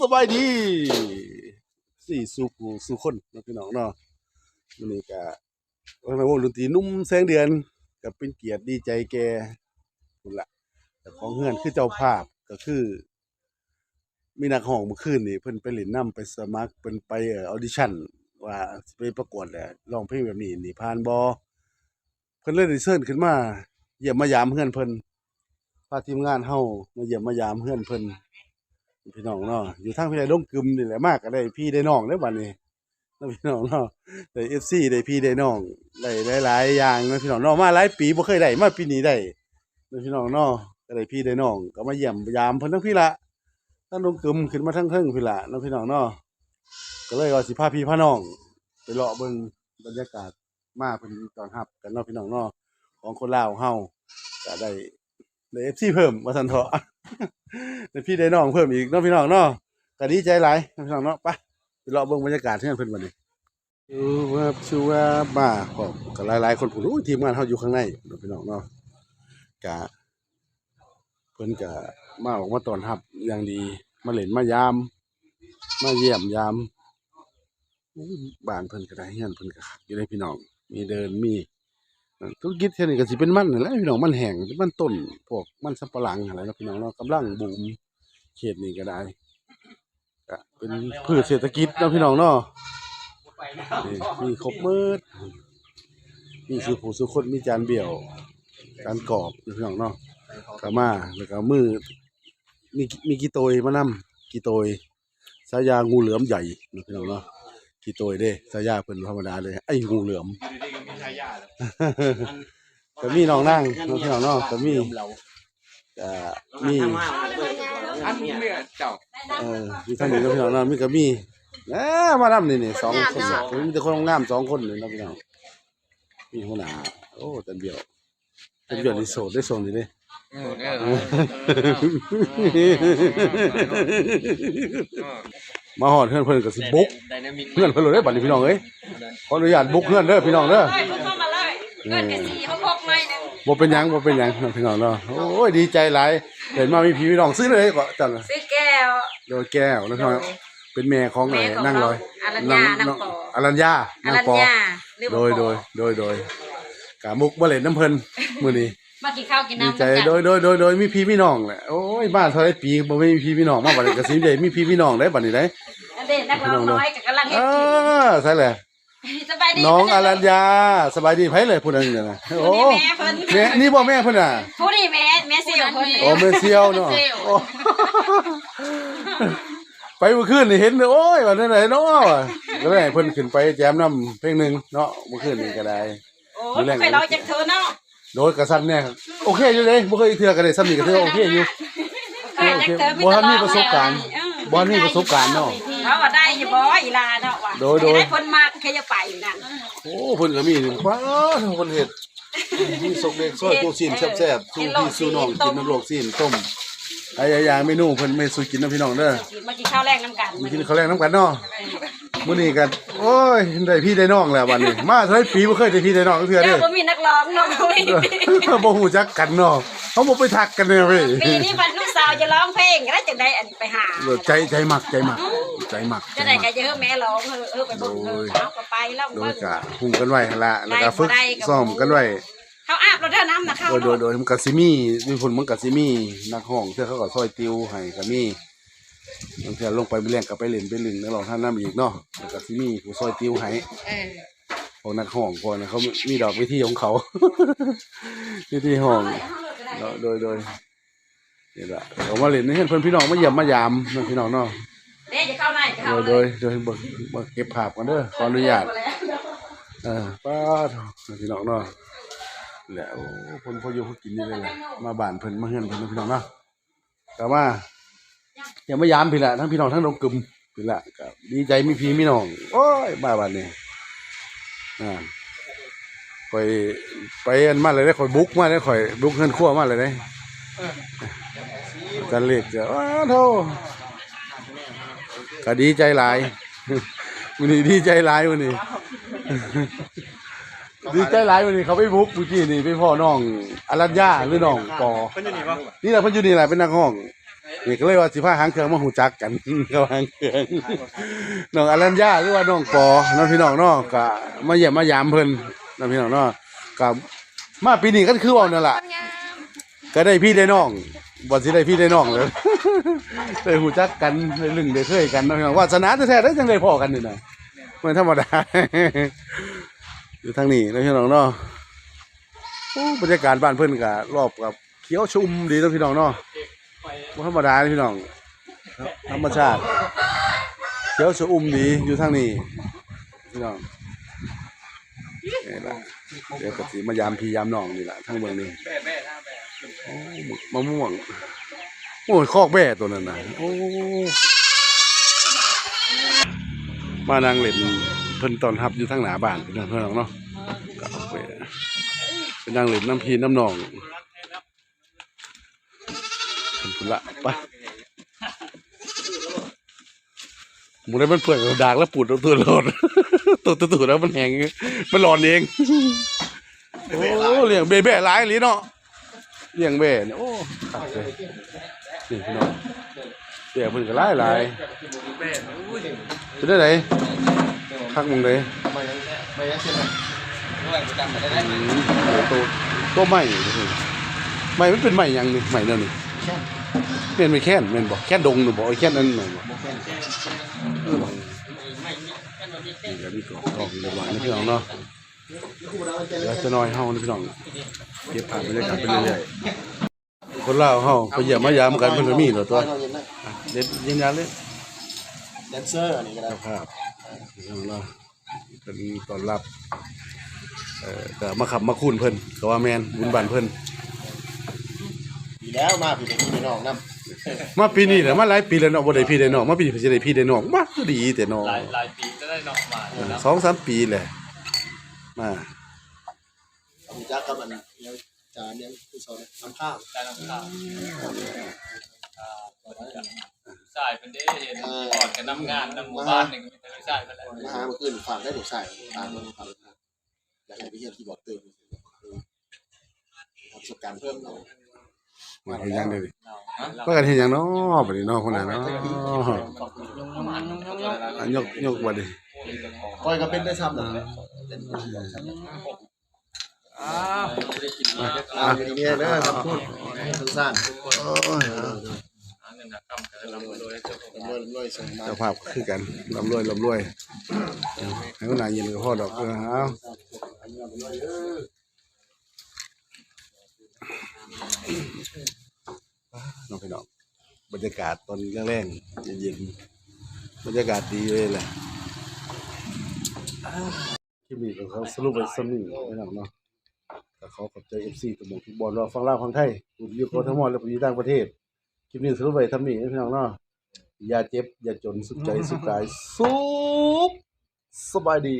สบายดีสี่สู่ผู้สู่คนนะพี่น้องเนาะวันนี้ก็วันนี้วงดนตรีนุ่มแสงเดือนก็เป็นเกียรติดีใจแกคุณละแต่ของเฮือนคือเจ้าภาพก็คือ มีนักห้องเมื่อคืนนี่เพิ่นไปเล่นน้ำไปสมัครเพิ่นไปเออดิชั่นว่าไปประกวดแหละร้องเพลงแบบนี้นี่ผ่านบ่เพิ่นเลยได้เชิญขึ้นมาเยี่ยมมายามเฮือนเพิ่นพาทีมงานเฮามาเยี่ยมมายามเฮือนเพิ่น พี่น้องเนาะอยู่ทางพี่ได้ลงกึมนี่แหละมากก็ได้พี่ได้น้องเด้อบัดนี้นะพี่น้องเนาะได้ FC ได้พี่ได้น้องได้หลายๆอย่างนะพี่น้องเนาะมาหลายปีบ่เคยได้มาปีนี้ได้นะพี่น้องเนาะก็ได้พี่ได้น้องก็มาเยี่ยมยามเพิ่นทั้งพี่ละทั้งลงกึมขึ้นมาทั้งเทิงพี่ละนะพี่น้องเนาะก็เลยว่าสิพาพี่พาน้อง ไปเลาะเบิ่งบรรยากาศมาเพิ่นตอนรับกันเนาะพี่น้องเนาะของคนลาวเฮาก็ได้ ได้ FC เพิ่มว่าซั่นเถาะได้พี่ได้น้องเพิ่มอีกเนาะพี่น้องเนาะก็ดีใจหลายเนาะพี่น้องเนาะไปไปเลาะเบิ่งบรรยากาศที่นั่นเพิ่นบัดนี้ดูว่าชื่อว่าบ้าของก็หลายๆ คนผู้รู้ทีมงานเฮาอยู่ข้างในเนาะพี่น้องเนาะกะเพิ่นก็มาออกมาตอนรับอย่างดี มาเล่นมายาม มาเยี่ยมยามบ้านเพิ่นก็ได้เฮือนเพิ่นก็อยู่ในพี่น้อง มีเดินมี ธุรกิจเท่านี้ก็สิเป็นมันนั่นแหละพี่น้องมันแห้งมันต้นพวกมันสับปะหลังอะไรนะพี่น้องเนาะกำลังบูมเขตนี้ก็ได้ก็เป็นพืชเศรษฐกิจเนาะพี่น้องเนาะนี่มีครบมืดมีสุผูสุคนมีจานเบี่ยวจานกรอบนาะพี่น้องเนาะก็มาแล้วก็มือมีมีกีโตยมานำกี่โตยสายางูเหลือมใหญ่นาะพี่น้องเนาะกีโตยเด้สายาเพิ่นธรรมดาเลยไอ้งูเหลือม ก็มีน้องนั่งเนาะพี่น้องเนาะก็มีก็มีอันนี้เนี่ยเจ้าเออมีท่านนี้ก็พี่น้องเนาะมีก็มีแหมมาดำนี่นี่สองคนเนาะมีแต่คนงามสองคนนี่เนาะพี่น้องมีหัวหน้าโอ้ตันเบียวตันเบียวนี่โสดได้โสดนี่เด้เออเออมาฮอดเฮือนเพิ่นก็สิบุกไดนามิกเฮือนเพิ่นเลยเด้อบัดนี้พี่น้องเอ้ยขออนุญาตบุกเฮือนเด้อพี่น้องเด้อ เลยพุ่งเข้ามาเลยเงินกะสีเขาพกหน่อยหนึงบ่เป็นหยังบ่เป็นหยังเนาะพี่น้องเนาะโอ้ยดีใจหลายเห็นมามีพี่พี่น้องซื้อเลยก็จังซื้อแก้ว โดยแก้วแล้วพี่น้องเป็นแม่ของแม่เอ่อของนั่งลอยอรัญญานั่งปอ อรัญญาอานั่งรัญปอญาหรือโดยโดยโดยโดยกามุกบ่เล่นน้ำเพิ่นมื้อนี้ มากินข้าวกินดีน้ำใจโดยโดยโดยโดยมีพี่มีน้องแหละโอ้ยบ้านเท่าไรปีบ่มีพี่มีน้องมาบัดนี้ก็สิได้มีพี่มีน้องได้บัดนี้ได้เด็กนักร้องน้อยกับกำลังเฮ็เอดอใช่แหละกิน สบายดีน้องอรัญญาสบายดีไผเลยผู้นั้นเนี่ยนะโอ้ผู้นี่แม่เพิ่นแม่นี่บ่แม่เพิ่นน่ะผู้นี่แม่แม่เสี่ยวเพิ่นโอ้แม่เซียวเนาะโอ้ไปเมื่อคืนนี่เห็นเลยโอ้ยว่านั่นไหนเนาะว่ะก็เลยให้เพิ่นขึ้นไปแจมน้ำเพลงหนึงเนาะเมื่อคืนนี่ก็ได้โอ้ยบ่เคยร้องจากเธอเนาะโดยกระสันเนี่ยโอเคอยู่เลยบ่เคยเทื่อกันเลยซ้ำนี่ก็ถือว่าโอเคอยู่เคยจากเธอบ่ทันมีประสบการณ์บ่ทันมีประสบการณ์เนาะเขาว่าได้อยู่บ่อีลาเนาะว่าโดยโดยได้คนมา กแค่จะไปอยู่นั่นโอ้เพิ่นก็มีนี่ว้าวเพิ่นเฮ็ดมีสกเด็กซอยตู้ซีนแซ่บๆสู้พี่สู้น้องกินน้ำโลกซีนต้มหลายอย่างเมนูเพิ่นไม่สู้กินนะพี่น้องเด้อมากินข้าวแรกน้ำกันมากินข้าวแรงน้ำกันเนาะมื้อนี้กันโอ้ยได้พี่ได้น้องแล้วบัดนี้ มาเท่าไหร่ปีบ่เคยได้พี่ได้น้องเทื่อเดี๋เด้ยวบ่มีนักร้องเนาะบ่มีอบ่ฮู้จักกันเนาะเขาบ่ไปทักกันเด้อเว้ยปีนี้มัน จะร้องเพลงแล้วจะได้อันไปหาใจใจหมักใจหมักใจหมักจะได้ก็จะเฮอแม่ร้องเออเออไปบิ่งเออเอาก็ไปแล้วโดเบิ่ยงกะหุงกันไว้หั่นละแล้วก็ฝึกซ้อมกันไว้เขาอาบเราเท่าน้ำนะเขาโดยโดยโดยมันก็สิมี่มีผลมันก็สิมี่นักห้องเทื่อเขาก็ซอยติวให้ก็มีบางเทื่อลงไปไปเล่นก็ไปเล่นไปลึงแล้วลองท่านน้ำอีกเนาะแล้วก็สิมี่ผู้ซอยติวให้ เออพวกนักห้องพวกนั้นเขามีดอกวิธีของเขา วิธีห้องเนาะโดยโดย นี่แหละผมมาเล่นนี่เห็นเพื่อนพี่น้องมาเยี่ยมมายามเนาะพี่น้องเนาะเด้จะเข้าในจะโดเข้ายโดยโดยเบิกเบิกเก็บภาพกันเด้อขออนุญาต เออป้าดพี่น้องเนาะแหละโอ้เพิ่นพออยู่พอกินนี่เลยแหละมาบ้านเพิ่นมาเฮือนเพิ่นเนาะพี่น้องเนาะก็มาอย่ามายามพี่ละทั้งพี่น้องทั้งน้องกึมพี่ละก็ดีใจมีพี่มีน้องโอ้ยมาบ้านนี้อ่าข่อยไปอันมาเลยได้ข่อยบุกมาได้ข่อยบุกเฮือนครัวมาเลยได้ จันเล็กจะอ้าวโธ่ก็ดีใจหลายวันนี้ดีใจหลายวันนี้ดีใจหลายวันนี้เขาไปบุกเมื่อกี้นี่ไปพ่อน้องอรัญญาหรือน้องปอเพิ่นอยู่นี่ป่ะนี่แหละเพิ่นอยู่นี่แหละเป็นนักห้องนี่ก็เลยว่าสิพาหางเครื่องมาหูจักกันกับหางเครื่องน้องอรัญญาหรือว่าน้องปอน้องพี่น้องเนาะก็มาเยี่ยมมายามเพิ่นน้องพี่น้องเนาะก็มาปีนี้ก็คือว่านั่นล่ะ ก็ได้พี่ได้น้องบ่สิได้พี่ได้น้องเลยได้หูจักกันได้ลึงได้เคยกันเนาะพี่น้องวาสนาแท้ๆได้จังได้พอกันนี่นะมันธรรมดาอยู่ทางนี้นะพี่น้องเนาะบรรยากาศบ้านเพิ่อนก็รอบกับเขียวชุ่มดีนาะพี่น้องเนาะธรรมดาเลยพี่น้องธรรมชาติเขียวชุ่มดีอยู่ทางนี้พี่น้องนี่ล่ะเดี๋ยวก็สิมายามพี่ยามน้องนี่แหละทางเมืองนี้ โอ้มะม่วงโอ้ยคอกแบ่ตัวนั้นนะโอ้มานางเล่นเพิ่นตอนรับอยู่ทางหนาบ้านเพี่องเพิ่นเนาะก็เอาไปเป็นนางเล่นน้ำพีน้ำนองเพิ่นพุ่นละไปหมูได้มันเปื่อยดากแล้วปูดตัวตัวโลดตัวตัวแล้วมันแหงมันร้อนเองโอ้เลี้ยงเบะแบ่หลายอีหลีเนาะ เลี้ยงแม่เนี่ยโอ้ขัดเลยนี่พี่น้องเลี้ยงเพิ่นก็หลายหลายจะได้ไหนคักมึงเลยไม่ยังไม่ยังใหมด้วยประจำมาได้อืมเดี๋ยวโตโตใหม่ใหม่มันเป็นใหม่ยังนี่ใหม่แนั่นนี่แม่นไม่แค้นแม่นบ่แค้นดงหรือบ่ไอ้แค้นนั้นแม่นบ่เออบ่นี่ก็มีกรอบกรอบเรียบร้อยนะพี่น้องเนาะ เดี๋ยวจะน้อยเฮานะพี่น้องเก็บภาพบรรยากาศไปเรื่อยๆคนลาวเฮาไปเยี่ยมมายามกันเพิ่นก็มีเหรอตัวเด็ดยืนยันเลยแดนเซอร์อันนี้ก็ได้เจ้าภาพอย่างเนาะเป็นตอนรับเอ่อก็มาขับมาคูนเพิ่นก็ว่าแมนบุญบานเพิ่นดีแล้วมาพี่เป็นพี่น้องนำมาปีนี้แหละมาหลายปีแล้วเนาะบ่ได้พี่ได้น้องมาปีนี้เพิ่นสิได้พี่ได้น้องมาก็ดีแต่น้องหลายหลายปีจะได้นอกมาเออสองสามปีแหละ มามีจักกับอันเนี้ยจานเนี้ยคือสอนทำข้าวได้นอกข้าวใช่เป็นได้เห็นก่อนกันน้ำงานน้ำหมู่บ้านหนึ่งมีแต่ไม่ใช่ไปแล้วมาหาเมื่อคืนฝากได้ถูกใส่ตามมันฝากอยากให้ไปเรียนคีย์บอร์ดเติมประสบการณ์เพิ่มเรามา เฮ็ดหยังเด้อนี่เราว่ากันเฮ็ดหยังเนาะบัดนี้เนาะคนน่ะเนาะอะยกยกบัดนี้คอยก็เป็นได้ซ้ำนะอ้าวอ่าอย่างเงี้ยเด้อครับพูดสั้นโอ้ยหาเงินหากำกันลำโดยเจ้าของๆรวยรวยส่งมาเจ้าภาพคือกันร่ำรวยร่ำรวยให้คนน่าเย็นก็พอดอกเออเอ น้องพี่น้องบรรยากาศตอนแรงๆเย็นๆบรรยากาศดีเลยแหละคลิปนี้ก็เขาสรุปไว้สำนึกพี่น้องเนาะก็ขอขอบใจ FC ทุกหมู่ทุกบอลว่าฟังลาวฟังไทยผู้ที่อยู่กทมและผู้ที่ต่างประเทศคลิปนี้สรุปไว้ทำนี้พี่น้องเนาะอย่าเจ็บ อย่าจนสุดใจสุดกายสุขสบายดี